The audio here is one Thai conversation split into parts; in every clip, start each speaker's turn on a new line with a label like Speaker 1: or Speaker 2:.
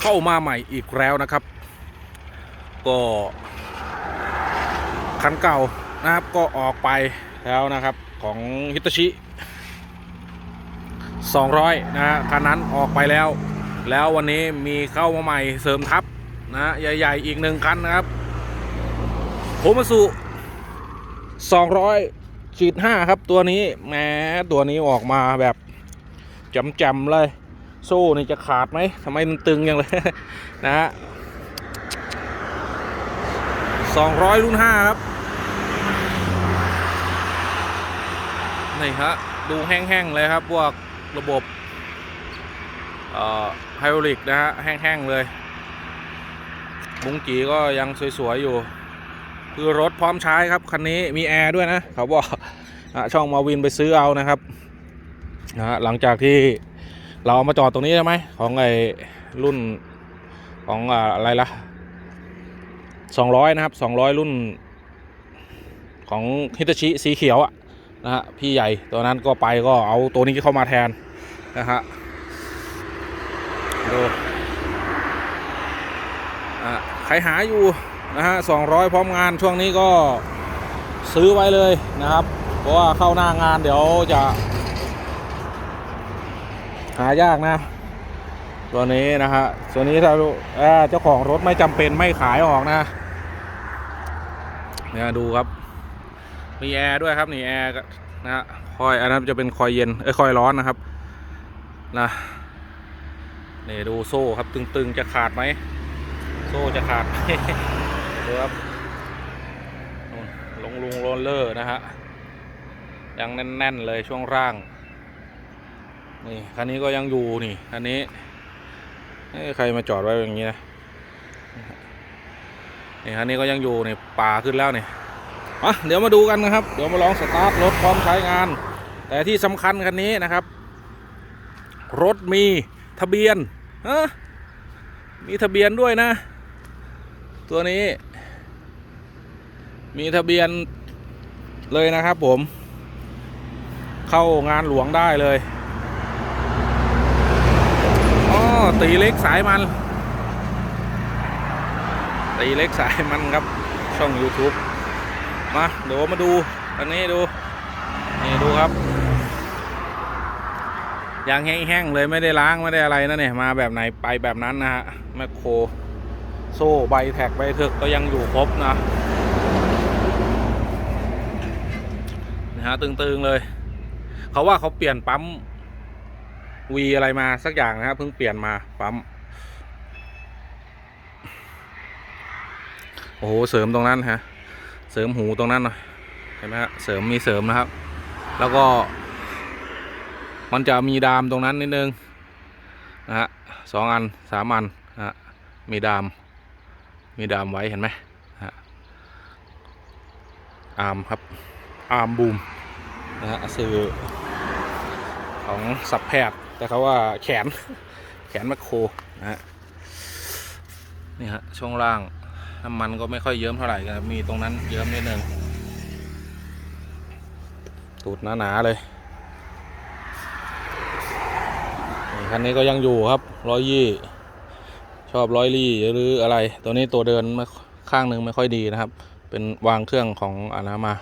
Speaker 1: เข้ามาใหม่อีกแล้วนะครับ ก็คันเก่านะครับก็ออกไปแล้วนะครับของฮิตาชิ 200 นะฮะคันนั้นออกไปแล้ว แล้ววันนี้มีเข้ามาใหม่เสริมทับนะใหญ่ ๆ อีกหนึ่งคันนะครับโคมาสุ200ขีด5ครับตัวนี้แหมตัวนี้ออกมาแบบจำๆเลย โซ่นี่จะขาดไหมทำไมมันตึงอย่างเลยนะฮะ200รุ่น5ครับนี่ฮะดูแห้งๆเลยครับพวกระบบไฮดรอลิกนะฮะแห้งๆเลยบุ้งกีก็ยังสวยๆอยู่ คือรถพร้อมใช้ครับ คันนี้มีแอร์ด้วยนะเขาบอกอะช่องมาวินไปซื้อเอานะครับนะฮะหลังจากที่ เราเอามาจอดตรงนี้ใช่ไหมของไอ้รุ่นของอะไรล่ะ200นะครับ200รุ่น ของฮิตาชิสีเขียวอะนะฮะพี่ใหญ่ตัวนั้นก็ไปก็เอาตัวนี้เข้ามาแทนนะฮะดูอะใครหาอยู่นะฮะ200พร้อมงานช่วงนี้ก็ซื้อไว้เลยนะครับ เพราะว่าเข้าหน้างานเดี๋ยวจะ หายากนะ ตัวนี้นะฮะตัวนี้ถ้าเจ้าของรถไม่จำเป็นไม่ขายออกนะเนี่ยดูครับ มีแอร์ด้วยครับนี่แอร์ก็นะฮะคอยอันนั้นจะเป็นคอยเย็นเอ้ยคอยร้อนนะครับนะนี่ดูโซ่ครับตึงๆจะขาดไหมโซ่จะขาดไหมดูครับลงลุงโรลเลอร์นะฮะยังแน่น ๆ เลยช่วงร่าง นี่คันนี้ก็ยังอยู่นี่คันนี้เอ้ใครมาจอดไว้อย่างนี้นะนี่คันนี้ก็ยังอยู่นี่ป่าขึ้นแล้วนี่มาเดี๋ยวมาดูกันนะครับ เดี๋ยวมาลองสตาร์ทรถพร้อมใช้งาน แต่ที่สำคัญคันนี้นะครับ รถมีทะเบียนฮะมีทะเบียนด้วยนะ ตัวนี้ มีทะเบียนเลยนะครับผม เข้างานหลวงได้เลย อ๋อ ตีเล็กสายมัน ตีเล็กสายมันครับ ช่อง YouTube มาเดี๋ยวมาดู อันนี้ดู นี่ดูครับยางแห้งๆเลยไม่ได้ล้างไม่ได้อะไรนะเนี่ยมาแบบไหนไปแบบนั้นนะฮะแมคโครโซ่ใบแท็กใบเถึกก็ยังอยู่ครบนะนะฮะตึงๆเลย เขาว่าเขาเปลี่ยนปั๊ม วีอะไรมาสักอย่างนะครับเพิ่งเปลี่ยนมาปั๊มโอ้โหเสริมตรงนั้นฮะเสริมหูตรงนั้นหน่อยเห็นไหมฮะเสริมมีเสริมนะครับ แล้วก็ มันจะมีดามตรงนั้นนิดนึงนะฮะสองอันสามอันนะฮะมีดาม มีดามไว้เห็นไหมฮะอาร์มครับอาร์มบูมนะฮะสื่อของสับแพทย์ แต่เขาว่าแขนแขนแมคโครนะฮะนี่ฮะช่วงล่างน้ำมันก็ไม่ค่อยเยิ้มเท่าไหร่ครับมีตรงนั้นเยิ้มนิดนึงตูดหนาๆเลยคันนี้ก็ยังอยู่ครับร้อยยี่ ชอบร้อยลี่หรืออะไร ตัวนี้ตัวเดินม่ข้างหนึ่งไม่ค่อยดีนะครับ เป็นวางเครื่องของอนามา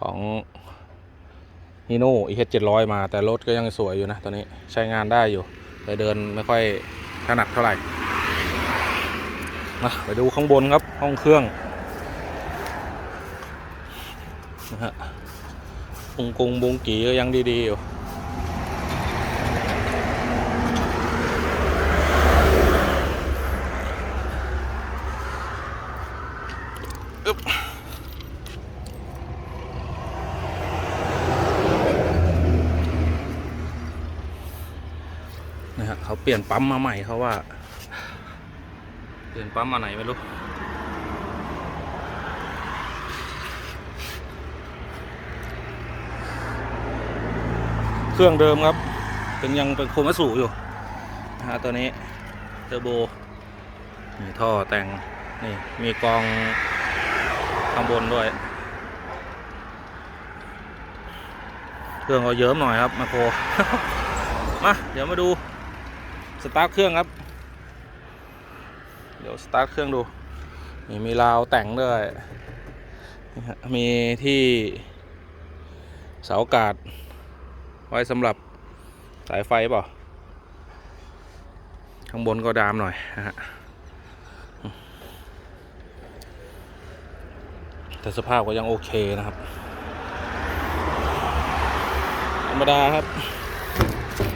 Speaker 1: ของ ฮีโน่อีเเจ็ดร้อยมา แต่รถก็ยังสวยอยู่นะตอนนี้ใช้งานได้อยู่ แต่เดินไม่ค่อยถนัดเท่าไหร่มาไปดูข้างบนครับห้องเครื่องนะฮะปุงกุงบุงกีก็ยังดีๆอยู่ อึ๊บ นะฮะเขาเปลี่ยนปั๊มมาใหม่เขาว่า เปลี่ยนปั๊มมาไหนไม่รู้เครื่องเดิมครับ เป็นยังเป็นโคมัสูอยู่นะฮะตัวนี้เทอร์โบนี่ท่อแต่ง นี่ มีกองข้างบนด้วย เครื่องก็เยิ้มหน่อยครับมาโครมา เดี๋ยวมาดู สตาร์ทเครื่องครับ เดี๋ยวสตาร์ทเครื่องดูนี่มีราวแต่งด้วยมีที่เสาอากาศ ไว้สำหรับสายไฟเปล่าข้างบนก็ดามหน่อยนะฮะแต่สภาพก็ยังโอเคนะครับ ธรรมดาครับ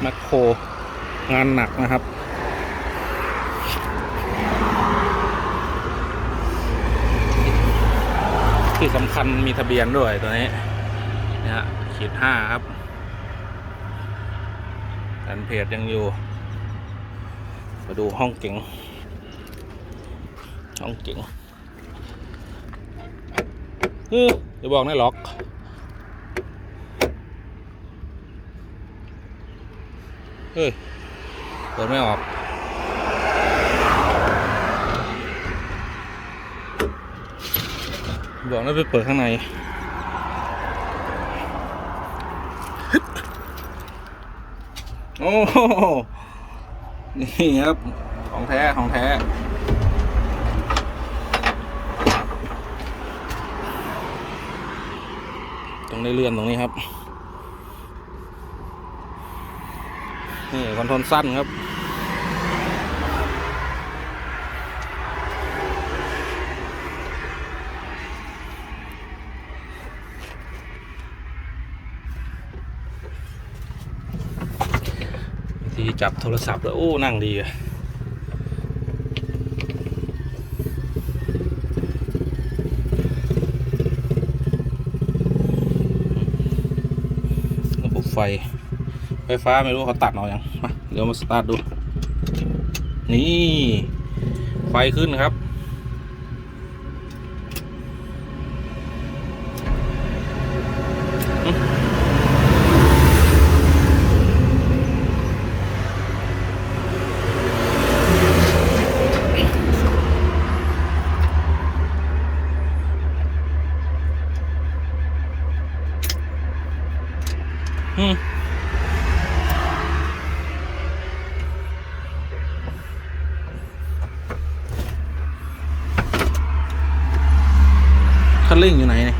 Speaker 1: แมคโคร งานหนักนะครับ ที่สำคัญมีทะเบียนด้วยตัวนี้นะฮะขีดห้าครับแผ่นเพจยังอยู่ มาดูห้องเก๋งห้องเก๋งเฮ้ยอย่าบอกนะล็อกเฮ้ย เปิดไม่ออก บอกแล้วไปเปิดข้างในโอ้โหนี่ครับ ของแท้ ของแท้ตรงได้เลื่อนตรงนี้ครับ นี่คอนโทรลสั้นครับ ที่จับโทรศัพท์แล้วโอ้ นั่งดีอะระบบไฟ ไฟฟ้าไม่รู้เขาตัดเอาอย่างมาเดี๋ยวมาสตาร์ทดู นี่ ไฟขึ้นครับ ลิงอยู่ไหนเนี่ย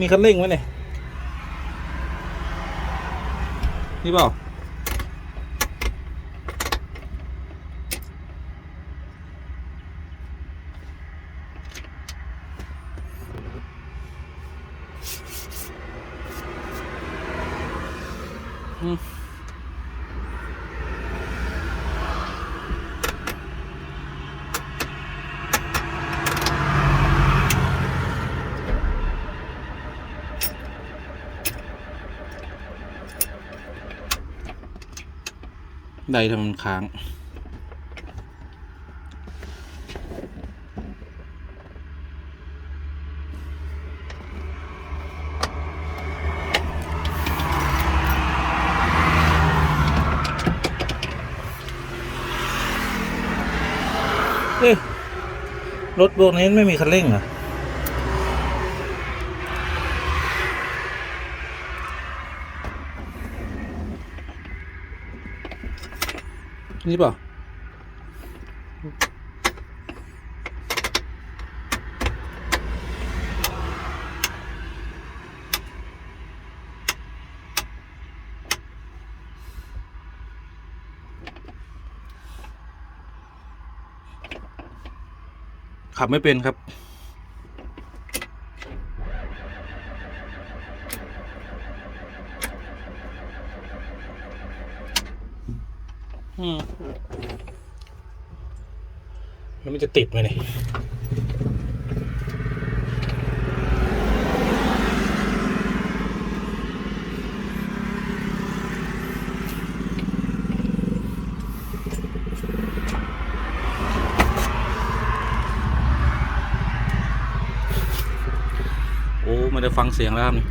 Speaker 1: มีคันเร่งไหมเนี่ยนี่เปล่า ได้ทำมันค้าง เอ๊ะรถพวกนี้ไม่มีคันเร่งเหรอ นี่เปล่าขับไม่เป็นครับ อืมแล้ว มันจะติดไหมเนี่ยโอ้ไม่ได้ฟังเสียงแล้วครับนี่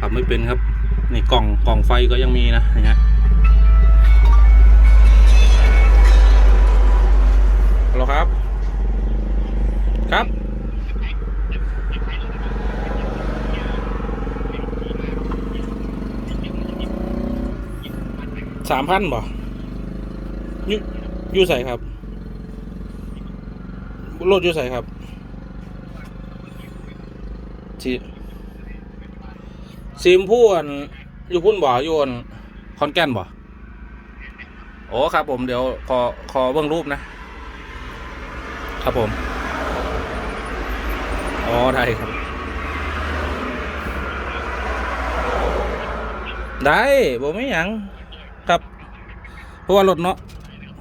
Speaker 1: ขับไม่เป็นครับ นี่กล่องกล่องไฟก็ยังมีนะอย่างเงี้ย สามพันบ่ยูยูใส่ครับรถยูใส่ครับสีซีมพูอันอยู่พุ่นบ่อยู่อันคอนแก่นบ่โอ้ครับ ผมเดี๋ยวขอขอเบิ่งรูปนะ ครับผมอ๋อได้ครับ ได้บ่ไม่ยัง เพราะว่ารถเนาะ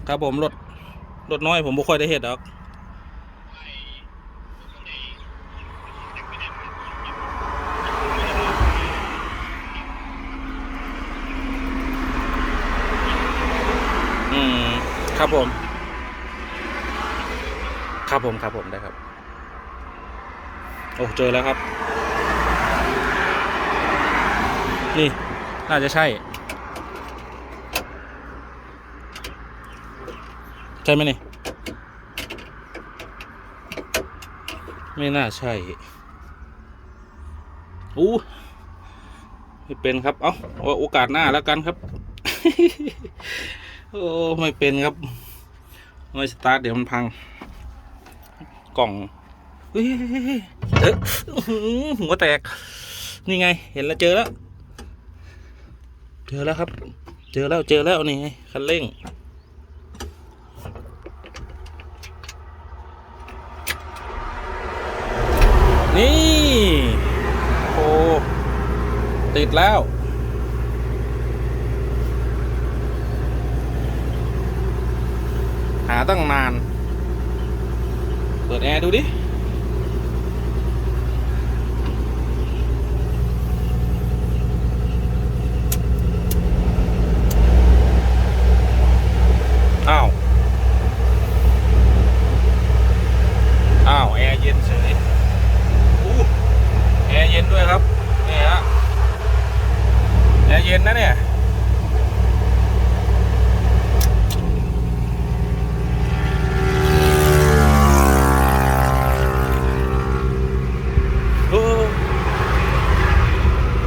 Speaker 1: ครับผมรถรถน้อยผมบ่ค่อยได้เฮ็ดดอกอืมครับผม ครับผมครับผมได้ครับ โอ้เจอแล้วครับ นี่ น่าจะใช่ ใช่ไหมนี่ไม่น่าใช่อู้ไม่เป็นครับ เอาเอาโอกาสหน้าแล้วกันครับ โอ้ ไม่เป็นครับ ไม่สตาร์ทเดี๋ยวมันพัง กล่องเฮ้ยเอ๊หือหัวแตก นี่ไง เห็นแล้วเจอแล้ว เจอแล้วครับ เจอแล้วเจอแล้วนี่ไงคันเร่ง นี่ โอ้ ติด แล้ว หาตั้งนาน เปิดแอร์ดูดิ อ้าว อ้าว แอร์เย็นเฉยอู้แอร์เย็นด้วยครับ นี่ฮะ แอร์เย็นนะเนี่ย โอ้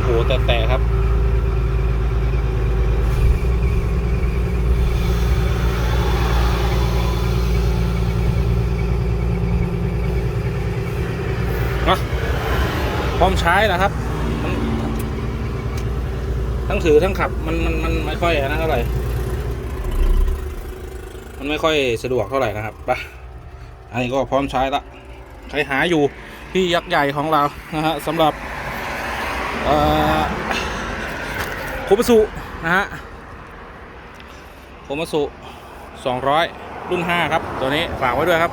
Speaker 1: โหแต่แต่ครับ นะ พร้อมใช้แล้วครับมันทั้งถือทั้งขับมันมันมันไม่ค่อยอันะเท่าไหร่ มันไม่ค่อยสะดวกเท่าไหร่นะครับไปะอันนี้ก็พร้อมใช้ละใครหาอยู่ที่ยักษ์ใหญ่ของเรานะฮะสำหรับโคมาสุนะฮะโคมาสุ200 รุ่น 5 ครับ ตัวนี้ฝากไว้ด้วยครับ